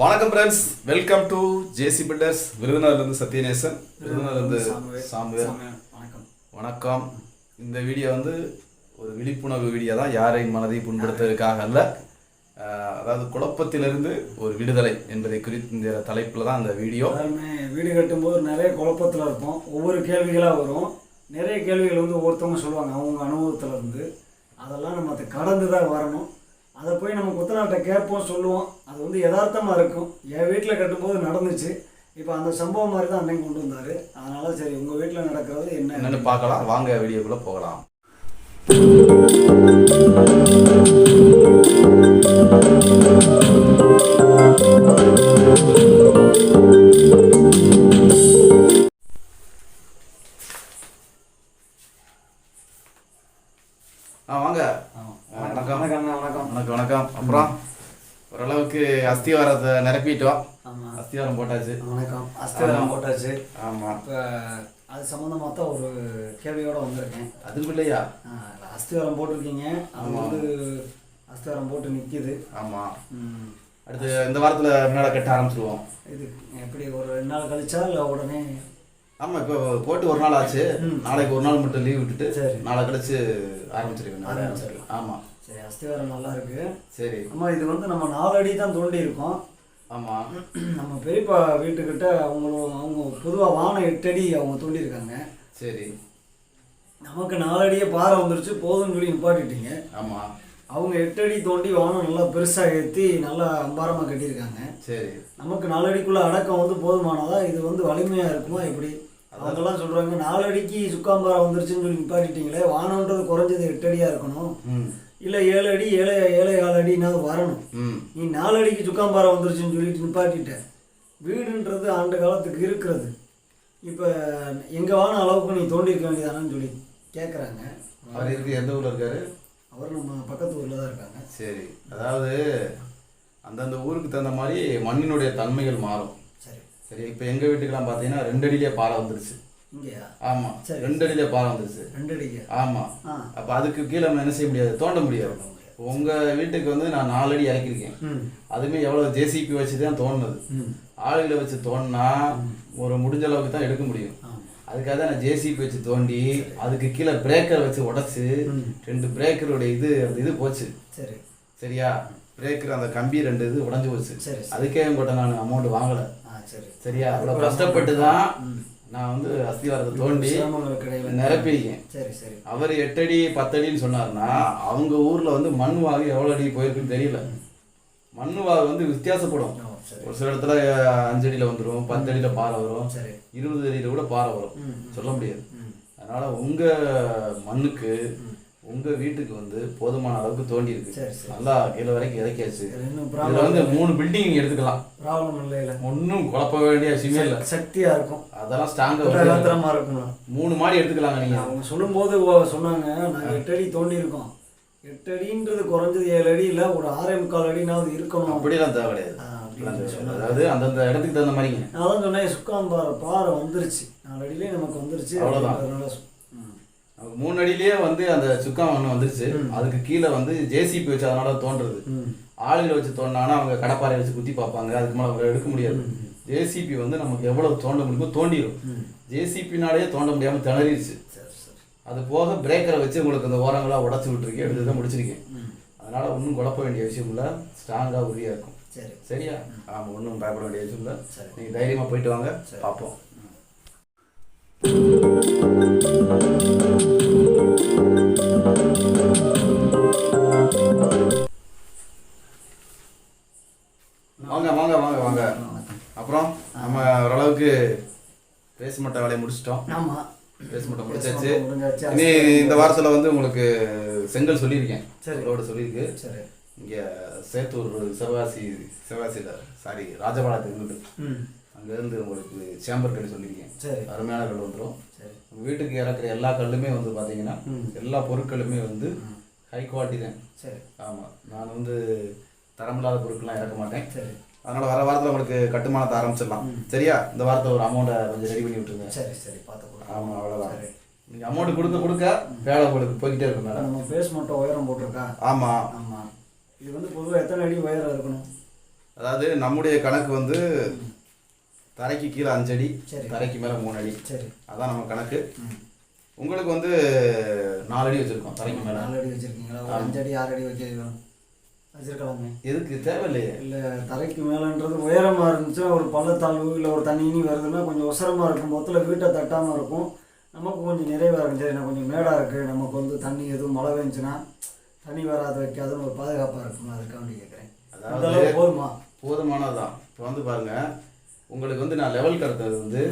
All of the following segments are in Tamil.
வணக்கம் friends welcome to J C builders விருதுநகர்லேருந்து Sathyanesan விருதுநகர்லேருந்து சாமுவேல். வணக்கம். வணக்கம். இந்த வீடியோ வந்து ஒரு விழிப்புணர்வு வீடியோ தான். யாரையும் மனதை புண்படுத்துவதற்காக அல்ல. அதாவது குழப்பத்திலிருந்து ஒரு விடுதலை என்பதை குறித்து இந்த தலைப்பில் தான் அந்த வீடியோ. வீடு கட்டும்போது நிறைய குழப்பத்தில் இருப்போம். ஒவ்வொரு கேள்விகளாக வரும். நிறைய கேள்விகள் வந்து ஒவ்வொருத்தவங்க சொல்லுவாங்க. அவங்க அனுபவத்தில் இருந்து. அதெல்லாம் நம்ம அதை கடந்து தான் வரணும். அதை போய் நம்ம குத்தனாட்ட கேட்போம் சொல்லுவோம். அது வந்து யதார்த்தமாக இருக்கும். என் வீட்டில் கட்டும்போது நடந்துச்சு. இப்போ அந்த சம்பவம் மாதிரி தான் அன்னைக்கு கொண்டு வந்தார். அதனால சரி உங்கள் வீட்டில் நடக்கிறது என்ன என்னன்னு பார்க்கலாம். வாங்க வீடியோக்குள்ளே போகலாம். ஆ அஸ்திவாரத்தை நிரப்பிட்டோம் ஆமாம் அஸ்திவாரம் போட்டாச்சு. வணக்கம். அஸ்திவாரம் போட்டாச்சு. ஆமாம் இப்போ அது சம்மந்தமாக தான் ஒரு கேள்வியோடு வந்திருக்கேன். அதுக்குள்ளேயா? அஸ்திவாரம் போட்டிருக்கீங்க. அது வந்து அஸ்திவாரம் போட்டு நிற்கிது ஆமாம் அடுத்து இந்த வாரத்தில் மேலே கட்ட ஆரம்பிச்சிருவோம். இது எப்படி ஒரு ரெண்டு நாள் கழிச்சா இல்லை உடனே? ஆமாம் இப்போ போட்டு ஒரு நாள் ஆச்சு. நாளைக்கு ஒரு நாள் மட்டும் லீவ் விட்டுட்டு சரி. நாளை கழிச்சு ஆரம்பிச்சிருவேன் ஆரம்பிச்சிடலாம். ஆமாம் சரி அஸ்திவாரம் நல்லா இருக்கு. சரி. அம்மா இது வந்து நம்ம நாலு அடி தான் தோண்டி இருக்கோம். ஆமாம் நம்ம பெரியப்பா வீட்டுக்கிட்ட அவங்களும் அவங்க பொதுவாக வானம் எட்டு அடி அவங்க தோண்டியிருக்காங்க. சரி. நமக்கு நாலு அடியே பாறை வந்துருச்சு போதும்னு சொல்லி நிப்பாட்டிட்டீங்க. ஆமாம் அவங்க எட்டு அடி தோண்டி வானம் நல்லா பெருசாக ஏற்றி நல்லா அம்பாரமாக கட்டியிருக்காங்க. சரி. நமக்கு நாலு அடிக்குள்ள அடக்கம் வந்து போதுமானதா இது வந்து வலிமையா இருக்குமா எப்படி? அவங்கெல்லாம் சொல்றாங்க நாலு அடிக்கு சுக்காம்பாரம் வந்துருச்சுன்னு சொல்லி நிப்பாட்டிட்டீங்களே வானம்ன்றது குறைஞ்சது எட்டு இருக்கணும். இல்ல ஏழு அடி ஏழு ஏழு ஏழு அடினாவது வரணும். நீ நாலு அடிக்கு சுக்காம்பாரம் வந்துருச்சுன்னு சொல்லிட்டு நிப்பாட்டிட்ட. வீடுன்றது ஆண்டு காலத்துக்கு இருக்கிறது. இப்போ எங்க வான அளவுக்கு நீ தோண்டியிருக்க வேண்டியதானு சொல்லி கேட்குறாங்க அவர் இருக்கு எந்த ஊரில் இருக்காரு? அவர் நம்ம பக்கத்து ஊரில் தான் இருக்காங்க. சரி அதாவது அந்தந்த ஊருக்கு தகுந்த மாதிரி மண்ணினுடைய தன்மைகள் மாறும். சரி. சரி இப்போ எங்கள் வீட்டுக்கெல்லாம் பார்த்தீங்கன்னா ரெண்டு அடியிலே பாறை வந்துருச்சு. சரி. ரெண்டு அடியிலே பாறை வந்துருச்சு. ரெண்டு அடிக்கு ஆமாம் ஆ. அப்போ அதுக்கு கீழே நம்ம என்ன செய்ய முடியாது? தோண்ட முடியாது. உங்கள் வீட்டுக்கு வந்து நான் நாலு அடி இறக்கிருக்கேன் ம். அதுவுமே எவ்வளோ ஜேசிபி வச்சு தான் தோண்டினது ம். ஆளுகளை வச்சு தோண்டினா ஒரு முடிஞ்ச அளவுக்கு தான் எடுக்க முடியும். அதுக்காக தான் நான் ஜேசிபி வச்சு தோண்டி அதுக்கு கீழே பிரேக்கர் வச்சு உடச்சி. ரெண்டு பிரேக்கருடைய இது அந்த இது போச்சு. சரி. சரியா? பிரேக்கர் அந்த கம்பி ரெண்டு இது உடஞ்சி போச்சு. அதுக்கே கூட நான் அமௌண்ட் வாங்கலை. சரியா? அவ்வளோ கஷ்டப்பட்டு தான் நான் வந்து அஸ்திவாரத்தை தோண்டி நிரப்பியிருக்கேன். சரி சரி. அவர் எட்டடி பத்தடின்னு சொன்னார்னா அவங்க ஊர்ல வந்து மண் வாகு எவ்வளோ அடி போயிருக்குன்னு தெரியல. மண் வாகு வந்து வித்தியாசப்படும். ஒரு சில இடத்துல அஹ், அஞ்சு அடியில வந்துடும் பத்து அடியில பாறை வரும் சரி. இருபது அடியில கூட பாறை வரும். சொல்ல முடியாது. அதனால உங்க மண்ணுக்கு உங்க வீட்டுக்கு வந்து போதுமான அளவுக்கு தோண்டி இருக்கு. நல்லா கீழே வரைக்கும் இறக்கியாச்சு. இதுல வந்து மூணு பில்டிங் எடுத்துக்கலாம். ப்ராப்ளம் இல்லையில ஒன்றும் குழப்ப வேண்டிய விஷயமே இல்லை. சக்தியா இருக்கும். அதெல்லாம் ஸ்ட்ராங்கா உலகத்தரமா இருக்கும்ல. மூணு மாடி எடுத்துக்கலாங்க நீங்க. அவங்க சொல்லும்போது சொன்னாங்க நாங்க எட்டு அடி தோண்டி இருக்கோம் எட்டு அடின்றது குறைஞ்சது ஏழு அடி இல்ல ஒரு ஆறே முக்கால் அடினாவது இருக்கணும். அப்படிலாம் தேவை கிடையாது. அதாவது அந்தந்த இடத்துக்கு தகுந்த மாதிரிங்க. நான் தான் சொன்னேன் சுக்காம்பாறை பாறை வந்துருச்சு. நாலு அடியிலே நமக்கு வந்துருச்சு. அவ்வளவுதான். அப்படின்றதுனால சொ- ம். நமக்கு மூணு அடியிலேயே வந்து அந்த சுக்கா மண்ணு வந்துருச்சு. அதுக்கு கீழே வந்து ஜேசிபி வச்சு அதனால தோன்றது. ஆளுகளை வச்சு தோண்டினாங்கன்னா அவங்க கடப்பாரை வச்சு குத்தி பார்ப்பாங்க. அதுக்கு மேலே அவங்க எடுக்க முடியாது. ஜேசிபி வந்து நமக்கு எவ்வளவு தோண்ட முடியுமோ தோண்டிடும் ம். ஜேசிபினாலே தோண்ட முடியாம திணறிடுச்சு அது போக பிரேக்கரை வச்சு உங்களுக்கு அந்த ஓரங்களாக உடச்சி விட்டுருக்கேன் எடுத்து தான் முடிச்சிருக்கேன். அதனால ஒன்றும் குழப்ப வேண்டிய விஷயம் இல்லை. ஸ்ட்ராங்காக உறுதியாக இருக்கும். சரி. சரியா? ஆமாம் ஒன்றும் பயப்பட வேண்டிய விஷயம் இல்லை. நீங்கள் தைரியமாக போயிட்டு வாங்க. பார்ப்போம். வாங்க வாங்க வாங்க வாங்க. அப்புறம் நம்ம ஓரளவுக்கு பேஸ்மெண்ட்டை வேலையை முடிச்சிட்டோம். ஆமா. பேஸ்மெண்ட்டை முடிச்சாச்சு. பேஸ்மெண்ட்டை முடிஞ்சாச்சு. இனி இந்த வாரத்தில் வந்து உங்களுக்கு செங்கல் சொல்லியிருக்கேன். சரி. ரோடு சொல்லியிருக்கு. சரி. இங்கே சேத்தூர் சிவகாசி சிவகாசியில் சாரி ராஜபாளையத்துக்கு அங்கேருந்து உங்களுக்கு சேம்பர் கல் சொல்லியிருக்கேன். சரி. அருமையான கல் வந்துடும் சரி. வீட்டுக்கு இறக்குற எல்லா கல்லுமே வந்து பார்த்தீங்கன்னா. எல்லா பொருட்களுமே வந்து ஹை குவாலிட்டி தான். சரி. ஆமாம் நான் வந்து தரமில்லாத பொருட்கள்லாம் இறக்க மாட்டேன். சரி. அதனால் வர வாரத்தில் உங்களுக்கு கட்டுமானத்தை ஆரம்பிச்சிடலாம். சரியா? இந்த வாரத்தில் ஒரு அமௌண்ட்டை கொஞ்சம் ரெடி பண்ணி விட்டுருங்க. சரி சரி. பார்த்து கொடுங்க. ஆமாம் அவ்வளோதான் நீங்கள் அமௌண்ட் கொடுக்க கொடுக்க வேலை உங்களுக்கு போய்கிட்டே இருக்கும் மேடம். நம்ம பேஸ்மெண்ட்டை உயரம் போட்டிருக்கா? ஆமாம் ஆமாம் இது வந்து பொதுவாக எத்தனை அடி உயரம் இருக்கணும்? அதாவது நம்முடைய கணக்கு வந்து தரைக்கு கீழே அஞ்சடி சரி. தரைக்கு மேலே மூணு அடி சரி. அதான் நம்ம கணக்கு. உங்களுக்கு வந்து நாலு அடி வச்சுருக்கோம் தரைக்கு மேலே. நாலு அடி வச்சிருக்கீங்களா? அஞ்சு அடி ஆறு அடி வச்சிருக்கோம் வச்சிருக்கலாமே. எதுக்கு தேவையில்லையே. இல்லை தரைக்கு மேலேன்றது உயரமாக இருந்துச்சுன்னா ஒரு பள்ளத்தாழ்வு இல்லை ஒரு தண்ணி இனி வருதுன்னா கொஞ்சம் உசரமாக இருக்கும். மொத்தத்தில் வீட்டை தட்டாமல் இருக்கும். நமக்கு கொஞ்சம் நிறைவாக இருக்கும் சரி நான் கொஞ்சம் மேடாக இருக்குது நமக்கு வந்து தண்ணி எதுவும் மழை பெஞ்சுன்னா தண்ணி வராத வைக்காதுன்னு ஒரு பாதுகாப்பாக இருக்கும் அதுக்காண்டி கேட்குறேன் அதாவது- போதுமா? போதுமானதுதான். இப்போ வந்து பாருங்க உங்களுக்கு வந்து நான் லெவல் கடத்தது வந்து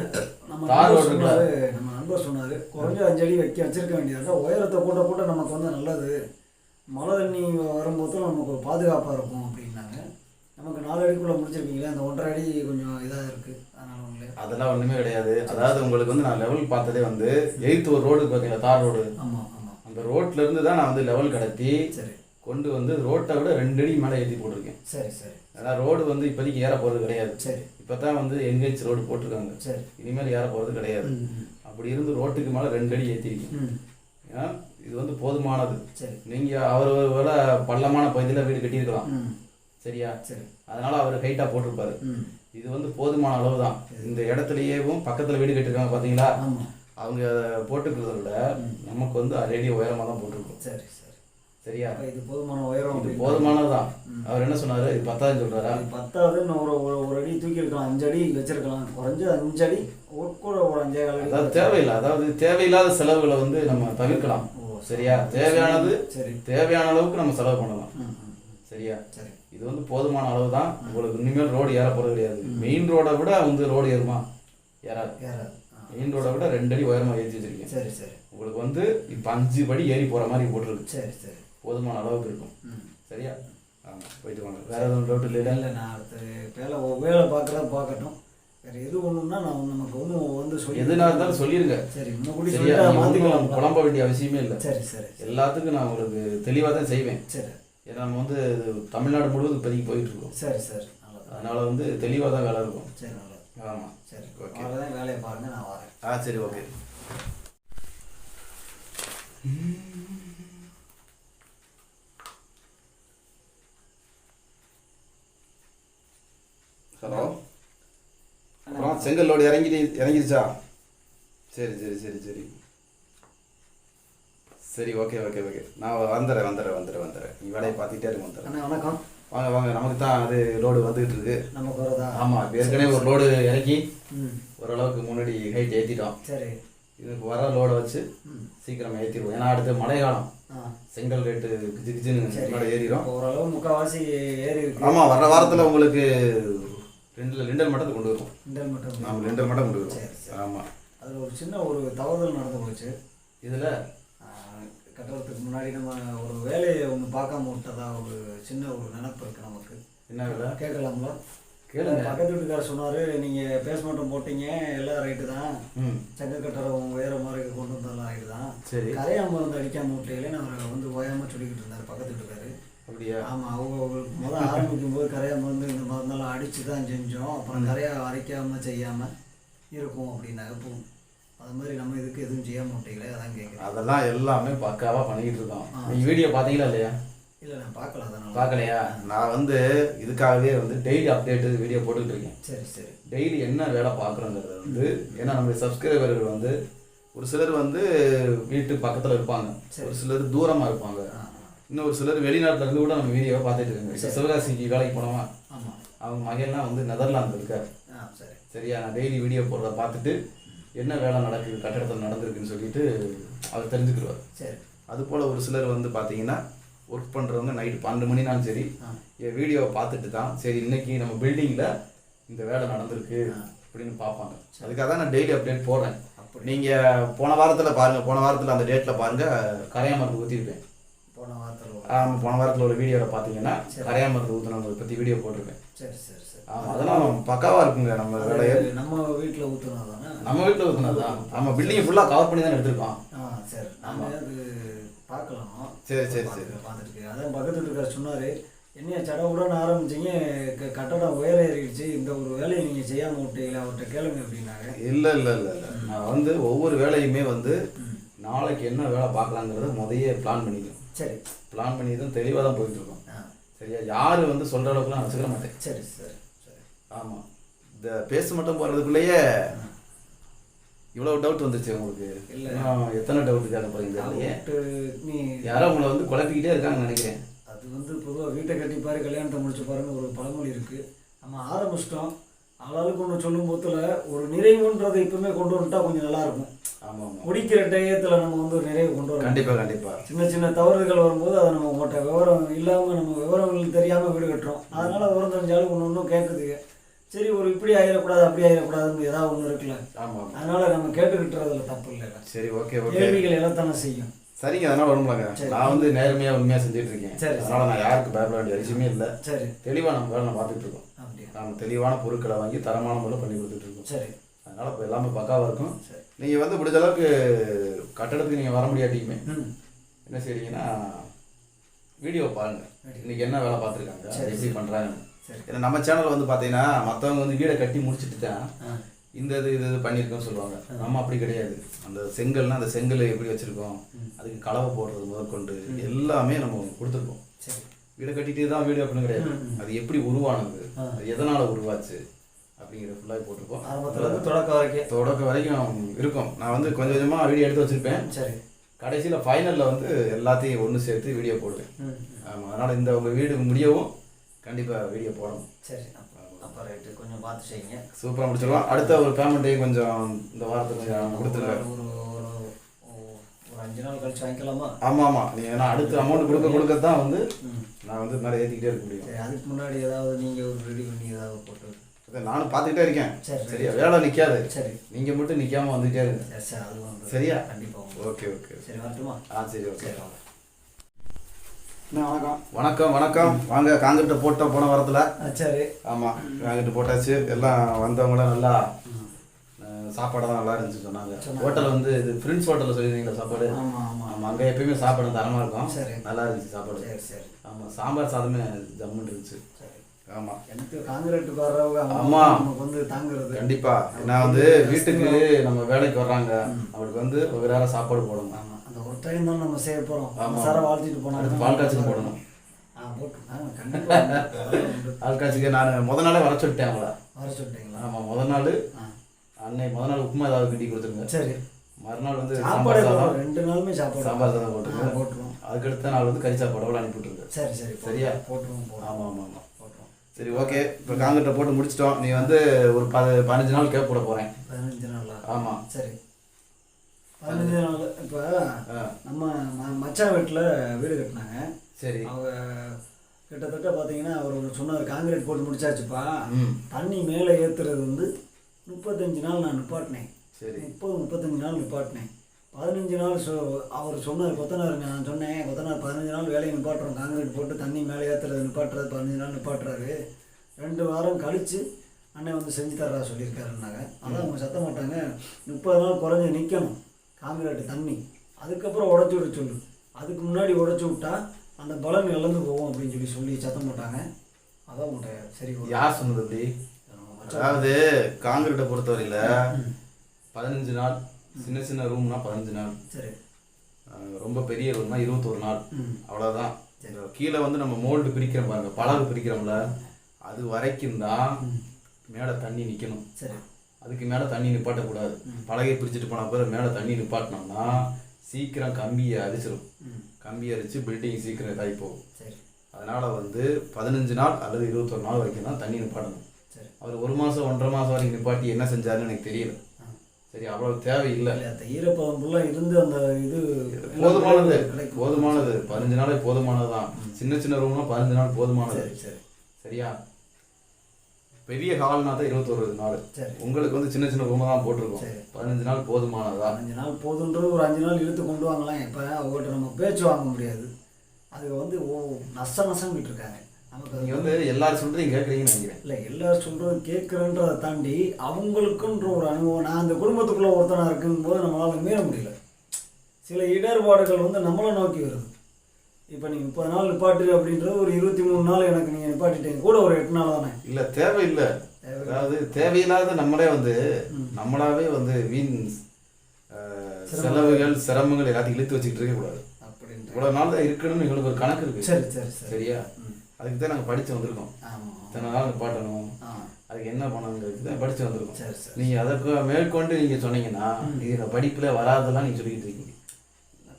நம்ம தார்? சொன்னாரு நம்ம நண்பர் சொன்னார் குறைஞ்ச அஞ்சு அடி வைக்க வச்சிருக்க வேண்டியது உயரத்தை கூட்ட கூட்ட நமக்கு வந்து நல்லது. மழை தண்ணி வரும்போது நமக்கு ஒரு பாதுகாப்பாக இருக்கும் அப்படின்னாங்க. நமக்கு நாலு அடிக்குள்ளே முடிச்சிருக்கீங்களே அந்த ஒன்றரை அடி கொஞ்சம் இதாக இருக்குது அதனால உங்களே அதெல்லாம் ஒன்றுமே கிடையாது. அதாவது உங்களுக்கு வந்து நான் லெவல் பார்த்ததே வந்து எயித்து ஒரு ரோடு பார்த்தீங்களா தார் ரோடு ஆமாம் ஆமாம் அந்த ரோட்ல இருந்து தான் நான் வந்து லெவல் கடத்தி சரி. கொண்டு வந்து ரோட்டை விட ரெண்டு அடி மேலே ஏற்றி போட்டிருக்கேன். சரி சரி. அதான் ரோடு வந்து இப்போதைக்கு ஏற போகிறது கிடையாது. சரி. இப்போ தான் வந்து என்ஹெச் ரோடு போட்டிருக்காங்க. சரி. இனிமேல் ஏற போகிறது கிடையாது. அப்படி இருந்து ரோட்டுக்கு மேலே ரெண்டு அடி ஏற்றிருக்கேன் ம். ஏன்னா இது வந்து போதுமானது. சரி. நீங்கள் அவர் வேலை பள்ளமான பகுதியில் வீடு கட்டியிருக்கலாம். சரியா? சரி. அதனால அவர் ஹைட்டாக போட்டிருப்பாரு. இது வந்து போதுமான அளவு தான். இந்த இடத்துலயேவும் பக்கத்தில் வீடு கட்டியிருக்காங்க பார்த்தீங்களா அவங்க போட்டுக்கிறத விட நமக்கு வந்து அடி உயரமாக தான் போட்டிருக்கோம். சரி சரி. சரியா? இது போதுமான உயரம் இது அப்படின்னு போதுமானதுதான் அவர் என்ன சொன்னாரு? இது பத்தாதுன்னு சொல்றாரா? அது பத்தாவது இன்னும் ஒரு ஒரு ஒரு அடி தூக்கி இருக்கலாம் அஞ்சு அடி வச்சிருக்கலாம். குறைஞ்ச அஞ்சு அடி. ஒரு கூட ஒரு அஞ்சே கால் அதாவது தேவையில்லை. அதாவது தேவையில்லாத செலவுகளை வந்து நம்ம தவிர்க்கலாம். சரியா? தேவையானது சரி. தேவையான அளவுக்கு நம்ம செலவு பண்ணலாம். சரியா? சரி. இது வந்து போதுமான அளவு தான் உங்களுக்கு இனிமேல் ரோடு ஏற போறது கிடையாது மெயின் ரோடை விட வந்து ரோடு ஏறுமா? ஏறாது. ஏறாது. மெயின் ரோடை விட ரெண்டு அடி உயரமா ஏற்றி வச்சிருக்கேன் சரி சரி. உங்களுக்கு வந்து இப்போ அஞ்சு படி ஏறி போற மாதிரி போட்டிருக்கு சரி சரி. போதுமான அளவுக்கு இருக்கும். சரியா? ஆமா போயிட்டு வாங்க. வேற எதுவும் டவுட் இல்லை இல்லை நான் அடுத்து வேலை வேலை பார்க்குறத பார்க்கட்டும். வேற எது ஒன்றுன்னா நான் நமக்கு ஒன்றும் வந்து சொல்லி எதுனா இருந்தாலும் சொல்லிருங்க. சரி இன்னும் கூட சரியா மாற்றிக்கலாம் குழம்ப வேண்டிய அவசியமே இல்லை. சரி சரி எல்லாத்துக்கும் நான் உங்களுக்கு தெளிவாக தான் செய்வேன். சரி. ஏன்னா நம்ம வந்து தமிழ்நாடு முழுவதும் இப்போதைக்கு போயிட்டு இருக்கோம். சரி சரி. அதனால வந்து தெளிவாக தான் வேலை இருக்கும். சரி நல்லது. ஆமா. சரி. ஓகே. அவ்வளோதான் வேலையை பாருங்க நான் வரேன். ஆ சரி ஓகே. ஹலோ. அப்புறம் செங்கல் லோடு இறங்கி இறங்கிருச்சா? சரி சரி சரி சரி. சரி ஓகே ஓகே ஓகே. நான் வந்துடுறேன் வந்துடுறேன் வந்துடுறேன் வந்துடுறேன். நீ வேலையை பார்த்துட்டே இருக்க வந்துடுறேன் வணக்கம். வாங்க வாங்க. நமக்கு தான் அது லோடு வந்துகிட்டு இருக்கு. நமக்கு வரதா? ஆமாம் இப்போ ஏற்கனவே ஒரு லோடு இறக்கி ஓரளவுக்கு முன்னாடி ஹைட் ஏற்றிட்டோம் சரி. இதுக்கு வர லோடை வச்சு ம். சீக்கிரம் ஏற்றிடுவோம் ஏன்னா அடுத்து மழை காலம். ஆ. செங்கல் ரேட்டு கிச்சு கிச்சுன்னு ஏறிடும். ஓரளவு முக்கால்வாசி ஏறி ஆமாம் வர வாரத்தில் உங்களுக்கு ரெண்டு லிண்டல் மட்டத்தை கொண்டு வருவோம். இண்டல் மட்டும் ஆமாம் லிண்டல் மட்டம் கொண்டு வருவோம். ஆமாம் அதில் ஒரு சின்ன ஒரு தவறுதல் நடந்து போச்சு. இதில் கட்டுறதுக்கு முன்னாடி நம்ம ஒரு வேலையை ஒன்று பார்க்காம விட்டதா ஒரு சின்ன ஒரு நினப்பு இருக்கு நமக்கு. என்ன வேலை? கேட்கலாங்களா கேளுங்க. பக்கத்து வீட்டுக்காரர் சொன்னார் நீங்கள் பேஸ்மெண்ட்டும் போட்டீங்க எல்லாம் ரைட்டு தான். செங்க கட்டடம் உயர மாதிரி கொண்டு வந்தாலும் ரைட்டு தான். சரி. கரையாம வந்து அடிக்காம விட்டையிலே நான் வந்து ஓயாமல் சொல்லிக்கிட்டு இருந்தார் பக்கத்து வீட்டுக்காரு அப்படியா? ஆமாம் அவங்க அவங்களுக்கு முதல் ஆரம்பிக்கும் போது கரையா மருந்து இந்த மருந்தெல்லாம் அடித்து தான் செஞ்சோம். அப்புறம் கரையா அரைக்காமல் செய்யாமல் இருக்கும் அப்படின்னாங்க இப்போ அது மாதிரி நம்ம இதுக்கு எதுவும் செய்ய மாட்டீங்களே அதான் கேட்குறேன் அதெல்லாம் எல்லாமே பக்காவாக பண்ணிக்கிட்டு இருக்கோம். நீங்கள் வீடியோ பார்த்தீங்களா இல்லையா? இல்லை நான் பார்க்கல அதனால பார்க்கலையா நான் வந்து இதுக்காகவே வந்து டெய்லி அப்டேட்டு வீடியோ போட்டுக்கிட்டு இருக்கேன். சரி சரி. டெய்லி என்ன வேலை பார்க்குறோங்கிறது வந்து ஏன்னா நம்மளுடைய சப்ஸ்கிரைபர்கள் வந்து ஒரு சிலர் வந்து வீட்டு பக்கத்தில் இருப்பாங்க. ஒரு சிலர் தூரமாக இருப்பாங்க. ஒரு சிலர் வெளிநாட்டுல இருந்து கூட நம்ம வீடியோவை பார்த்துட்டு இருக்காங்க. சிவகாசிக்கு வேலைக்கு போனோமா? ஆமாம் அவங்க மகன்லாம் வந்து நெதர்லாந்து இருக்கார். சரி. சரியா நான் டெய்லி வீடியோ போடுறத பார்த்துட்டு என்ன வேலை நடக்குது கட்டடத்தில் நடந்திருக்குன்னு சொல்லிட்டு அவர் தெரிஞ்சுக்கிடுவார். சரி. அதுபோல் ஒரு சிலர் வந்து பார்த்தீங்கன்னா ஒர்க் பண்ணுறவங்க நைட்டு பன்னெண்டு மணினாலும் சரி என் வீடியோவை பார்த்துட்டு தான் சரி இன்னைக்கு நம்ம பில்டிங்கில் இந்த வேலை நடந்திருக்கு அப்படின்னு பார்ப்பாங்க. அதுக்காக தான் நான் டெய்லி அப்டேட் போடுறேன். நீங்கள் போன வாரத்தில் பாருங்கள் போன வாரத்தில் அந்த டேட்டில் பாருங்கள் கரையா மருந்து ஊற்றிருப்பேன் ஆமாம் போன வாரத்தில் ஒரு வீடியோவில் பார்த்தீங்கன்னா கரையா மருந்து ஊற்றினவங்களை பற்றி வீடியோ போட்டிருப்பேன் சரி சரி சரி. ஆமாம் அதெல்லாம் பக்காவாக இருக்குங்க நம்ம வேலையை. நம்ம வீட்டில் ஊற்றுனா தானே நம்ம வீட்டில் ஊற்றினது தான் நம்ம பில்டிங்கை ஃபுல்லாக கவர் பண்ணி தான் எடுத்திருக்கோம். ஆ சரி. நாம அது பார்க்கலாம். சரி, சரி, சரி. பார்த்துட்டு அதான் பக்கத்து வீட்டுக்காரர் சொன்னார் என்னைய சடவுடன்னு ஆரம்பிச்சிங்க கட்டடம் உயர ஏறிடுச்சு. இந்த ஒரு வேலையை நீங்கள் செய்யாமல் விட்டீங்களா அவர்கிட்ட கேளுங்க அப்படின்னாங்க இல்லை இல்லை இல்லை இல்லை. நான் வந்து ஒவ்வொரு வேலையுமே வந்து நாளைக்கு என்ன வேலை பார்க்கலாங்கிறத முதையே பிளான் பண்ணிக்கணும் சரி. பிளான் பண்ணி தான் தெளிவாக தான் போயிட்டு இருக்கோம் ஆ. சரியா? யாரு வந்து சொல்ற அளவுக்குலாம் நான் வச்சுக்க மாட்டேன். சரி சரி சரி. ஆமா. இந்த பேச மட்டும் போறதுக்குள்ளேயே இவ்வளவு டவுட் வந்துருச்சு உங்களுக்கு. எத்தனை டவுட். விட்டு நீ யாரோ உங்களை வந்து குழப்பிக்கிட்டே இருக்காங்கன்னு நினைக்கிறேன். அது வந்து பொதுவாக வீட்டை கட்டிப்பாரு கல்யாணத்தை முடிச்சு பாருன்னு ஒரு பழமொழி இருக்கு. நம்ம ஆரம்பிச்சிட்டோம். ஆளாளுக்கு ஒன்று சொல்லும் போத்துல ஒரு நிறைவுன்றதை இப்பவுமே கொண்டு வந்துட்டா கொஞ்சம் நல்லா இருக்கும். ஆமா ஆமா முடிக்கிற டயத்தில் நம்ம வந்து ஒரு நிறைவு கொண்டு வரணும். கண்டிப்பா கண்டிப்பா. சின்ன சின்ன தவறுகள் வரும்போது அதை நம்ம உங்கள்கிட்ட விவரம் இல்லாமல் நம்ம விவரங்கள் தெரியாமல் வீடு கட்டுறோம். அதனால விவரம் தெரிஞ்சாலும் ஒன்று ஒன்றும் கேட்குதுங்க சரி ஒரு இப்படி ஆயிடக்கூடாது அப்படி ஆயிடக்கூடாதுன்னு ஏதாவது ஒன்று இருக்குல்ல. ஆமா ஆமா அதனால நம்ம கேட்டுக்கிட்டுறதுல தப்பு இல்லைல்ல சரி ஓகே ஓகே. கேள்விகள் எல்லாம் செய்யும். சரிங்க அதனால வரும்லங்க. நான் வந்து நேர்மையா உண்மையா செஞ்சுட்டு இருக்கேன் சரி, அதனால நான் யாருக்கு பயப்பட வேண்டிய அவசியமே இல்லை. சரி. தெளிவா நம்ம வேலை நான் பார்த்துட்டு இருக்கோம். அப்படியா? நாம தெளிவான பொருட்களை வாங்கி தரமான முறையில் பண்ணி கொடுத்துட்டு இருக்கோம். சரி. அதனால இப்போ எல்லாமே பக்காவா இருக்கும் சரி. நீங்க வந்து முடிஞ்ச அளவுக்கு கட்டடத்துக்கு நீங்க வர முடியாட்டியுமே. என்ன செய்றீங்கன்னா வீடியோ பாருங்க. இன்னைக்கு என்ன வேலை பார்த்துருக்காங்க எப்படி பண்றாங்க. சரி. ஏன்னா நம்ம சேனல் வந்து பார்த்தீங்கன்னா மற்றவங்க வந்து வீடை கட்டி முடிச்சிட்டு தான் இந்த இது இது இது பண்ணியிருக்கோம்னு சொல்லுவாங்க. நம்ம அப்படி கிடையாது. அந்த செங்கல்னா அந்த செங்கல் எப்படி வச்சிருக்கோம் அதுக்கு கலவை போடுறது முதற்கொண்டு எல்லாமே நம்ம கொடுத்துருக்கோம். சரி. வீடை கட்டிட்டு தான் வீடு அப்படின்னு கிடையாது. அது எப்படி உருவானது. அது எதனால உருவாச்சு அப்படிங்கிற ஃபுல்லாக போட்டிருப்போம் ஆரம்பத்துல தொடக்கம் வரைக்கும். தொடக்க வரைக்கும் இருக்கும். நான் வந்து கொஞ்சம் கொஞ்சமாக வீடியோ எடுத்து வச்சிருப்பேன். சரி. கடைசியில் ஃபைனலில் வந்து எல்லாத்தையும் ஒன்று சேர்த்து வீடியோ போடுவேன். ஆமாம் அதனால் இந்த உங்கள் வீடு முடியவும் கண்டிப்பாக வீடியோ போடணும். சரி அப்போ ரைட்டு கொஞ்சம் பார்த்து செய்யுங்க. சூப்பராக முடிச்சிருவோம் அடுத்த ஒரு பேமெண்ட்டையும் கொஞ்சம் இந்த வாரத்துக்கு கொஞ்சம் கொடுத்துருங்க ஒரு ஒரு அஞ்சு நாள் கழிச்சு வாங்கிக்கலாமா? ஆமாம் ஆமாம் நீங்கள் ஏன்னா அடுத்து அமௌண்ட் கொடுக்க கொடுக்க தான் வந்து நான் வந்து மேலே ஏற்றிக்கிட்டே இருக்க முடியும். சரி அதுக்கு முன்னாடி ஏதாவது நீங்கள் ஒரு ரெடி பண்ணி ஏதாவது போட்டு நானும் பார்த்துக்கிட்டே இருக்கேன். சரி. சரியா? வேலை நிற்காது சரி. நீங்கள் மட்டும் நிற்காம வந்துகிட்டே இருங்க. சரி சரி அது வந்து சரியா? கண்டிப்பாக ஓகே ஓகே. சரி வரட்டுமா? ஆ சரி ஓகே. வணக்கம். வணக்கம் வணக்கம். வாங்க காங்கிரீட்டை போட்டோம் போன வாரத்தில். சரி. ஆமாம் காங்கிரீட் போட்டாச்சு. எல்லாம் வந்தவங்களாம் நல்லா சாப்பாடெல்லாம் நல்லா இருந்துச்சு சொன்னாங்க. சொன்னாங்க. ஹோட்டல் வந்து இது ஃப்ரெண்ட்ஸ் ஹோட்டலில் சொல்லியிருந்தீங்களா சாப்பாடு? ஆமாம் ஆமாம் ஆமாம் அங்கே எப்பயுமே சாப்பாடு தரமாக இருக்கும். சரி. நல்லா இருந்துச்சு சாப்பாடு. சரி சரி. ஆமாம் சாம்பார் சாதமே ஜம்முன்னு இருந்துச்சு. சரி. எனக்கு காங்கிரீட்டுக்கு வர்றவங்க ஆமா. நமக்கு வந்து தாங்குறது. கண்டிப்பா. நான் வந்து வீட்டுக்கு நம்ம வேலைக்கு வர்றாங்க. அவருக்கு வந்து ஒரு நேரம் சாப்பாடு போடணும். ஆமாம் அந்த ஒரு டைம் தான் நம்ம போகிறோம் ஆமா. சாரை வாழ்த்திட்டு போனாங்க பால் காய்ச்சல் போடணும். கண்டிப்பாக ஆள்காட்சிக்கு நான் முத நாளே வர சொல்லிட்டேன் அவங்கள. வர சொல்லிட்டீங்களா? ஆமாம் முத நாள் அன்னை முத நாள் உப்புமா ஏதாவது கட்டி கொடுத்துருங்க. சரி. மறுநாள் வந்து சாப்பாடு. ரெண்டு நாளுமே சாப்பாடு சாம்பார் ஆ, போட்டுருங்க போட்டுருவோம் அதுக்கடுத்த நாள் வந்து கறி சாப்பாடு அனுப்பி விட்டுருங்க. சரி சரி. சரியா? போட்டுருவோம் ஆமாம் ஆமாம் ஆமாம் சரி ஓகே இப்போ காங்கிரீட்டை போட்டு முடிச்சிட்டோம். நீ வந்து ஒரு ப பதினஞ்சு நாள் கேப் போட போகிறேன் பதினஞ்சு நாளா? ஆமாம் சரி. பதினஞ்சு நாள் இப்போ நம்ம ம- மச்சான் வீட்டில் வீடு கட்டினாங்க. சரி. அவங்க கிட்டத்தட்ட பார்த்தீங்கன்னா அவர் ஒரு சொன்னார் காங்கிரீட் போட்டு முடிச்சாச்சுப்பா. தண்ணி மேலே ஏற்றுறது வந்து முப்பத்தஞ்சு நாள் நான் நிப்பாட்டினேன். சரி. முப்பது முப்பத்தஞ்சு நாள் நிப்பாட்டினேன். பதினஞ்சு நாள் சொ அவர் சொன்னார் கொத்தனார் நான் சொன்னேன் கொத்தனார் பதினஞ்சு நாள் வேலையை நிப்பாட்டுறோம் காங்கிரீட் போட்டு தண்ணி மேலே ஏற்றுறது நிப்பாட்டுறது பதினஞ்சு நாள் நிப்பாட்டுறாரு. ரெண்டு வாரம் கழித்து அண்ணன் வந்து செஞ்சு தர்றா சொல்லியிருக்காருன்னாங்க. அதான் அவங்க சத்த மாட்டாங்க முப்பது நாள் குறைஞ்சி நிற்கணும் காங்கிரீட் தண்ணி. அதுக்கப்புறம் உடச்சி விட சொல்லு. அதுக்கு முன்னாடி உடச்சி விட்டா அந்த பலன் இழந்து போகும் அப்படின்னு சொல்லி சொல்லி சத்தம் போட்டாங்க. அதான் உங்கள்கிட்ட சரி யார் சொன்னது அப்படி? அதாவது காங்கிரீட்டை பொறுத்தவரையில பதினஞ்சு நாள் சின்ன சின்ன ரூம்னா பதினஞ்சு நாள். சரி. ரொம்ப பெரிய ரூம்னா இருபத்தொரு நாள். அவ்வளோதான் கீழே வந்து நம்ம மோல்டு பிரிக்கிறோம் பாருங்க. பலகு பிரிக்கிறோம்ல. அது வரைக்கும் தான் மேலே தண்ணி நிற்கணும் சரி. அதுக்கு மேலே தண்ணி நிப்பாட்டக்கூடாது. பலகை பிரிச்சுட்டு போன பிறகு மேலே தண்ணி நிப்பாட்டினோம்னா சீக்கிரம் கம்பியை அரிச்சிடும் கம்பி அரிச்சு பில்டிங் சீக்கிரம் இதாகி போகும். சரி. அதனால வந்து பதினஞ்சு நாள் அல்லது இருபத்தொரு நாள் வரைக்கும் தான் தண்ணி நிப்பாட்டணும். சரி. அவர் ஒரு மாதம் ஒன்றரை மாதம் வரைக்கும் நிப்பாட்டி என்ன செஞ்சாருன்னு எனக்கு தெரியல. சரி அவ்வளவு தேவையில்லை. இல்லை அந்த ஈரப்பதம் ஃபுல்லாக இருந்து அந்த இது போதுமானது. போதுமானது. பதினஞ்சு நாளே போதுமானதுதான். சின்ன சின்ன ரூம்னா பதினஞ்சு நாள் போதுமானது. சரி சரி. சரியா? பெரிய ஹால்னா தான் இருபத்தொரு நாள். சரி. உங்களுக்கு வந்து சின்ன சின்ன ரூம் தான் போட்டிருக்கோம். பதினஞ்சு நாள் போதுமானதா? அஞ்சு நாள் போதுன்றது ஒரு அஞ்சு நாள் இழுத்து கொண்டு வாங்கலாம். இப்போ அவங்ககிட்ட நம்ம பேச்சு வாங்க முடியாது. அது வந்து ஓ நச நசங்கிட்டு இருக்காங்க. நமக்கு நீங்க அது வந்து எல்லாரும் சொல்றதையும் கேட்குறீங்கன்னு நினைக்கிறேன். இல்லை எல்லாரும் சொல்கிறது கேட்குறன்றதை தாண்டி அவங்களுக்குன்ற ஒரு அனுபவம் நான் அந்த குடும்பத்துக்குள்ளே ஒருத்தனாக இருக்கும்போது நம்மளால் மீற முடியல. சில இடர்பாடுகள் வந்து நம்மளை நோக்கி வருது. இப்போ நீ முப்பது நாள் நிப்பாட்டு அப்படின்றது ஒரு இருபத்தி மூணு நாள் எனக்கு நீங்கள் நிப்பாட்டிட்டீங்க கூட ஒரு எட்டு நாள் தானே? இல்ல தேவையில்லை. அதாவது தேவையில்லாத நம்மளே வந்து நம்மளாவே வந்து வீண் செலவுகள் சிரமங்கள் எல்லாத்தையும் இழுத்து வச்சுக்கிட்டு இருக்க கூடாது அப்படின்ற. இவ்வளவு நாள் தான் இருக்கணும்னு எங்களுக்கு ஒரு கணக்கு இருக்கு. சரி சரி. சரியா? அதுக்கு தான் நாங்கள் படித்து வந்திருக்கோம் இத்தனை நாள் நிப்பாட்டணும் ஆ. அதுக்கு என்ன பண்ணணுங்கிறதுக்கு தான் படித்து வந்திருக்கோம். சரி சரி. நீங்கள் அதற்கு மேற்கொண்டு நீங்கள் சொன்னீங்கன்னா இது இந்த படிப்பில் வராதெல்லாம் நீங்கள் சொல்லிக்கிட்டு இருக்கீங்க.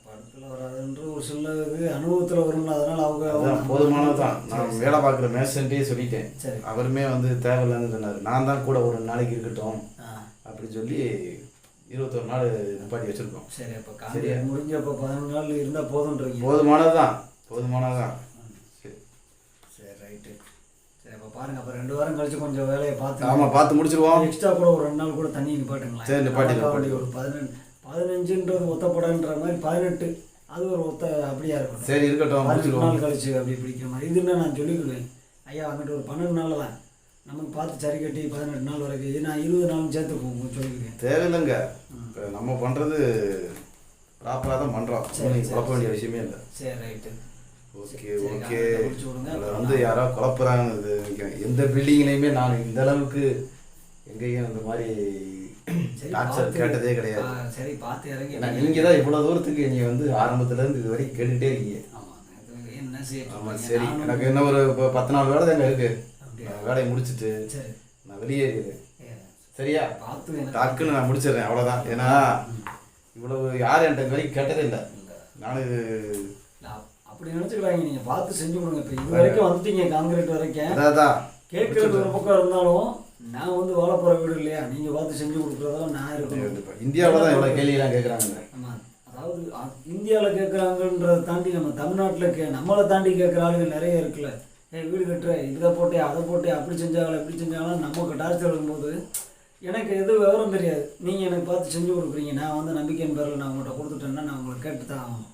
படத்தில் வராதுன்ற ஒரு சில இது அனுபவத்தில் வரும்ல அதனால அவங்க அதுதான் போதுமானது தான். நான் வேலை பார்க்குற மேசன்ட்டே சொல்லிட்டேன். சரி. அவருமே வந்து தேவையில்லைன்னு சொன்னார். நான் தான் கூட ஒரு நாளைக்கு இருக்கட்டும் ஆ. அப்படி சொல்லி இருபத்தொரு நாள் நிப்பாட்டி வச்சுருக்கோம். சரி அப்போ முடிஞ்சு அப்போ பதினொன்று நாள் இருந்தால் போதுன்றீங்க போதுமானது தான் போதுமானது தான் சரி அப்போ பாருங்க அப்போ ரெண்டு வாரம் கழிச்சு கொஞ்சம் வேலையை பார்த்து ஆமாம் பார்த்து முடிச்சிருவோம். எக்ஸ்ட்ரா கூட ஒரு ரெண்டு நாள் கூட தண்ணி நிப்பாட்டுங்களேன் சரி, நிப்பாட்டி, ஒரு பதினஞ்சு பதினஞ்சுன்றது ஒத்தப்படன்ற மாதிரி பதினெட்டு அது ஒரு ஒத்த அப்படியா இருக்கட்டும். சரி இருக்கட்டும் பதினெட்டு முடிச்சிருவோம். நாள் கழிச்சு அப்படி பிடிக்கிற மாதிரி. இதுன்னா நான் சொல்லிக்கிடுவேன்? ஐயா அங்கிட்டு ஒரு பன்னெண்டு நாள் தான் நமக்கு பார்த்து சரி கட்டி பதினெட்டு நாள் வரைக்கும். இது நான் இருபது நாளும் சேர்த்து கு- சொல்லிக்கிடுவேன். தேவையில்லைங்க. நம்ம பண்ணுறது ப்ராப்பராக தான் பண்ணுறோம் சரி, குழப்ப வேண்டிய விஷயமே இல்லை. சரி ரைட்டு. Okay okay. அதில் வந்து யாரோ குழப்புறாங்க இது. எந்த பில்டிங்லையுமே நான் இந்த அளவுக்கு எங்கேயும் இந்த மாதிரி சரி, டார்ச்சர் கேட்டதே கிடையாது. சரி பார்த்து இறங்கி நீங்கள் தான் இவ்வளோ தூரத்துக்கு நீங்கள் வந்து ஆரம்பத்துலேருந்து இது வரைக்கும் கேட்டுகிட்டே இருக்கீங்க. ஆமாம்? சரி. நானும் எனக்கு என்ன ஒரு இப்போ பத்து நாள் வேலை தாங்க இருக்கு. அப்படியா? நான் வேலையை முடிச்சிட்டு நான் வெளியேறிடுறேன் ஏ, சரியா? டக்குன்னு நான் முடிச்சிடுறேன். அவ்வளோதான் ஏன்னா இவ்வளவு யாரும் என்கிட்ட இது வரைக்கும் கேட்டதே இல்லை. இல்ல. அப்படி நினச்சிக்கிறாங்க. நீங்கள் பார்த்து செஞ்சு கொடுங்க. இப்போ இது வரைக்கும் வந்துட்டீங்க காங்கிரீட் வரைக்கும். அதான் கேட்கறது ஒரு பக்கம் இருந்தாலும் நான் வந்து வாழ போகிற வீடு இல்லையா? நீங்கள் பார்த்து செஞ்சு கொடுக்குறதெல்லாம் நான் இருக்கணும். இந்தியாவில் தான் இவ்வளோ கேள்வியெல்லாம் கேட்குறாங்க ஆமாம் அதாவது இந்தியாவில் கேட்குறாங்கன்றதை தாண்டி நம்ம தமிழ்நாட்டில் கே நம்மளை தாண்டி கேட்குற ஆளுங்க நிறைய இருக்குல்ல. ஏய் வீடு கட்டுற இதை போட்டே அதை போட்டே அப்படி செஞ்சாங்களா இப்படி செஞ்சாங்களா நமக்கு டார்ச்சர் வரும்போது எனக்கு எது விவரம் தெரியாது. நீங்கள் எனக்கு பார்த்து செஞ்சு கொடுக்குறீங்க. நான் வந்து நம்பிக்கையின் பேரில் நான் உங்கள்கிட்ட கொடுத்துட்டேன்னா நான் உங்களை கேட்டு தான் ஆகணும்.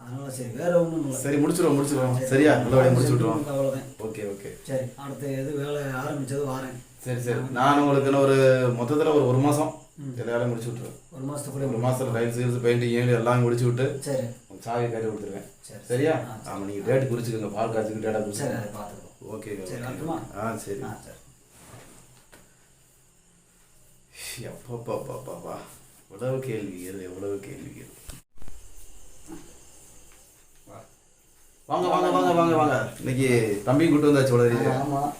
அதனால் சரி வேற ஒன்றும் இல்லை. சரி முடிச்சிருவோம் முடிச்சிருவோம் சரியா? நல்லபடியாக முடிச்சு விட்ருவோம் அவ்வளோதான் ஓகே ஓகே. சரி அடுத்து எது வேலை ஆரம்பிச்சது வாரேன். சரி சரி. நான் உங்களுக்கு இன்னும் ஒரு மொத்தத்தில் ஒரு ஒரு மாதம் எல்லா வேலையும் முடிச்சு விட்ருவேன் ஒரு மாதத்துக்குள்ளே ஒரு மாதத்தில் டைல்ஸ் கீல்ஸ் பெயிண்டிங் ஏழு எல்லாம் முடிச்சு விட்டு சரி. சாவி கையில் கொடுத்துருவேன். சரி. சரியா? ஆமாம் நீங்கள் டேட் குறிச்சிக்கோங்க. பால் காய்ச்சிக்கு டேட்டா குறிச்சு. பார்த்துக்கோ ஓகே? ஆ சரி. ஆ சரி. எப்பப்பாப்பாப்பா எவ்வளவு கேள்விகள் எவ்வளவு கேள்விகள். வாங்க வாங்க வாங்க வாங்க வாங்க. இன்னைக்கு தம்பி கூட்டு வந்தாச்சு உடனே ஆமாம்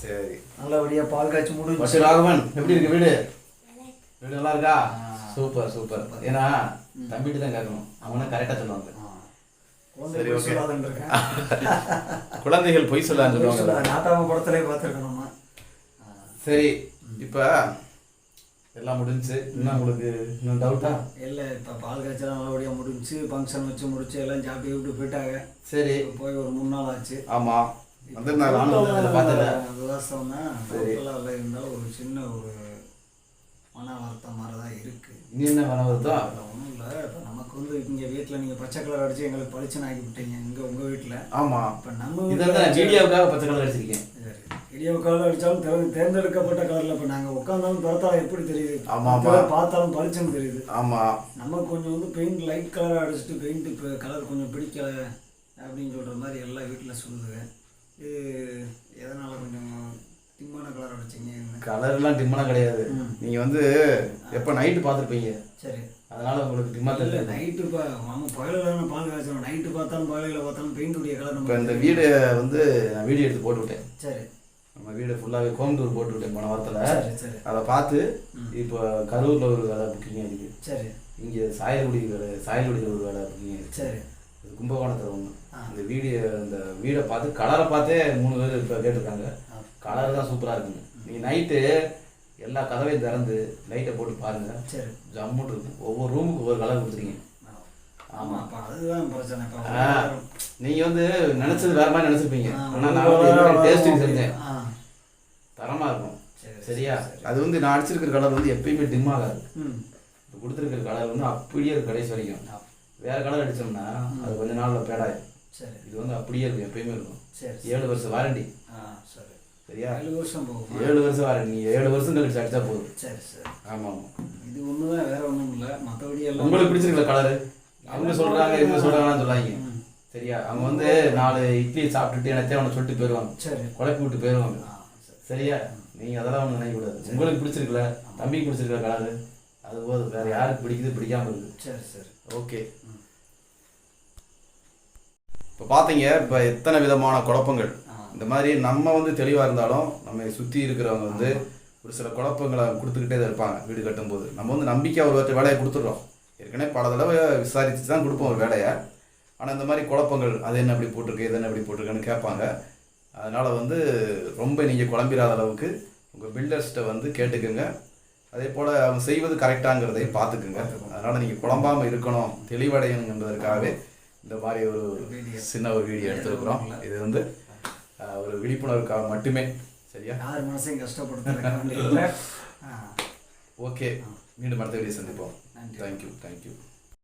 சரி. நல்லபடியாக பால் காய்ச்சி முடிஞ்சு பட்டு ராகவன் எப்படி இருக்கு வீடு? வீடு நல்லா இருக்கா. Super super. ஏன்னா தம்பிட்டு தான் கேட்கணும். அவனை கரெக்டாக சொல்லுவாங்க. சரி, ஓகே. குழந்தைகள் பொய் சொல்லான்னு சொல்லுவாங்க. நாட்டாம படத்திலே பார்த்துருக்கோம் நம்ம சரி இப்போ எல்லாம் முடிஞ்சுச்சு. இன்னும் உங்களுக்கு இன்னும் டவுட்டா இல்லை இப்போ பால் காய்ச்சலாம் நல்லபடியாக முடிஞ்சு ஃபங்க்ஷன் வச்சு முடிச்சு எல்லாம் சாப்பிட்டு விட்டு போயிட்டாங்க. சரி. போய் ஒரு மூணு நாள் ஆச்சு. ஆமா. வந்திருந்தாங்க நானும் வந்து அதில் பார்த்தேன் விவசாயம் தான். இருந்தாலும் ஒரு சின்ன ஒரு மன வருத்தம் மாதிரி தான் இருக்கு. இனி என்ன பண்ண வருதோ ஒன்றும் இல்லை. இப்போ நமக்கு வந்து இங்கே வீட்டில் நீங்கள் பச்சை கலர் அடிச்சு எங்களுக்கு பளிச்சுன்னு ஆக்கி விட்டீங்க இங்கே உங்கள் வீட்டில் ஆமா. இப்போ நம்ம இதெல்லாம் பச்சை கலர் அடிச்சிருக்கேன். வீடியோ கலர் அடித்தாலும் தேர்ந்து தேர்ந்தெடுக்கப்பட்ட கலரில் இப்போ நாங்கள் உட்காந்தாலும் பார்த்தாலும் எப்படி தெரியுது? ஆமா, ஆமா. மத்தவங்க பார்த்தாலும் பளிச்சுன்னு தெரியுது. ஆமா. நமக்கு கொஞ்சம் வந்து பெயிண்ட் லைட் கலராக அடிச்சுட்டு பெயிண்ட் இப்போ கலர் கொஞ்சம் பிடிக்கல அப்படின்னு சொல்கிற மாதிரி எல்லாம் வீட்டில் சொல்லுதுங்க இது எதனால் கொஞ்சம் திம்மான கலர் அடிச்சிங்க கலர்லாம் டிம்மான கிடையாது. ம். நீங்க வந்து எப்போ நைட்டு பார்த்துருப்பீங்க. சரி. அதனால உங்களுக்கு டிம்மா தெரியல. நைட்டு இப்போ நம்ம பகலில் பால் காய்ச்சணும் நைட்டு பார்த்தாலும் பகலில் பார்த்தாலும் பெயிண்டுடைய கலர் இப்போ இந்த நம்ம வீடு வந்து நான் வீடியோ எடுத்து போட்டு விட்டேன் சரி. நம்ம வீடு ஃபுல்லாகவே டூர் போட்டு விட்டேன் போன வாரத்தில். அதை பார்த்து. இப்போ கரூரில் ஒரு வேலை புக்கிங் ஆகிருக்கு சரி. இங்கே சாயல்குடி வேலை சாயல்குடியில் ஒரு வேலை புக்கிங் ஆகிருக்கு சரி. கும்பகோணத்தில் ஒன்று ஆ. இந்த வீடியோ இந்த வீடை பார்த்து கலரை பார்த்தே மூணு பேர் இப்போ கேட்டிருக்காங்க. கலர் தான் சூப்பராக இருக்குங்க நீ நைட்டு எல்லா கதவையும் திறந்து லைட்டை போட்டு பாருங்க. சரி. ஜம்முன்னு இருக்கும் ஒவ்வொரு ரூமுக்கு ஒவ்வொரு கலர் கொடுத்துருக்கீங்க ஆமாம் அப்போ அதுதான் பிரச்சனை. நீங்க வந்து நினைச்சது வேற மாதிரி நினைச்சிருப்பீங்க. ஆனா நான் டேஸ்டிங். செஞ்சேன். தரமா இருக்கும். சரி, சரியா? சரி. அது வந்து நான் அடிச்சிருக்கிற கலர் வந்து எப்பயுமே டிம் ஆகாது. ம். இப்போ கொடுத்துருக்கிற கலர் வந்து அப்படியே இருக்கு கடைசி வரைக்கும். வேற கலர் அடிச்சோம்னா அது கொஞ்ச நாள்ல பேடாயிரும் சரி. இது வந்து அப்படியே இருக்கும் எப்பயுமே இருக்கும். சரி ஏழு வருஷம் வாரண்டி ஆ சரி. சரியா? ஏழு வருஷம் போகும்? ஏழு வருஷம் வாரண்டி நீ ஏழு வருஷம் கழிச்சு அடிச்சா போதும். சரி சரி. ஆமா ஆமா இது ஒன்று தான் வேற ஒன்றும் இல்லை மற்றபடி எல்லாம் உங்களுக்கு பிடிச்சிருக்கல கலரு அவங்க சொல்றாங்க இவங்க சொல்றாங்கன்னு சொல்லாங்க. சரியா? அவங்க வந்து நாலு இட்லி சாப்பிட்டுட்டு எனக்கு அவனை சொல்லிட்டு போயிடுவாங்க சரி. குழப்பி விட்டு போயிடுவாங்க சரியா? நீங்க அதெல்லாம் ஒண்ணு நினைக்க கூடாது உங்களுக்கு பிடிச்சிருக்கல தம்பிக்கு பிடிச்சிருக்கல கலரு. அது போதும் வேற யாருக்கு பிடிக்குது பிடிக்காம இருக்கு சரி சரி. ஓகே. இப்போ பார்த்தீங்க இப்போ எத்தனை விதமான குழப்பங்கள். இந்த மாதிரி நம்ம வந்து தெளிவாக இருந்தாலும் நம்ம சுற்றி இருக்கிறவங்க வந்து ஒரு சில குழப்பங்களை கொடுத்துக்கிட்டே தான் இருப்பாங்க வீடு கட்டும்போது. நம்ம வந்து நம்பிக்கையாக ஒரு வேலையை கொடுத்துட்றோம். ஏற்கனவே பல தடவை விசாரித்து தான் கொடுப்போம் ஒரு வேலையை. ஆனால் இந்த மாதிரி குழப்பங்கள் அது என்ன இப்படி போட்டிருக்கு இது என்ன இப்படி போட்டிருக்குன்னு கேட்பாங்க. அதனால் வந்து ரொம்ப நீங்கள் குழம்பிடாத அளவுக்கு உங்கள் பில்டர்ஸ்கிட்ட வந்து கேட்டுக்குங்க. அதே போல் அவங்க செய்வது கரெக்டாங்கிறதையும் பார்த்துக்குங்க. அதனால் நீங்கள் குழம்பாமல் இருக்கணும் தெளிவடையணுங்கிறதுக்காகவே இந்த மாதிரி ஒரு சின்ன ஒரு வீடியோ எடுத்துருக்குறோம். இது வந்து ஒரு விழிப்புணர்வுக்காக மட்டுமே. சரியா? யார் மனசையும். ஆ ஓகே. மீண்டும் அடுத்த வீடியோ சந்திப்போம். thank you. Thank you.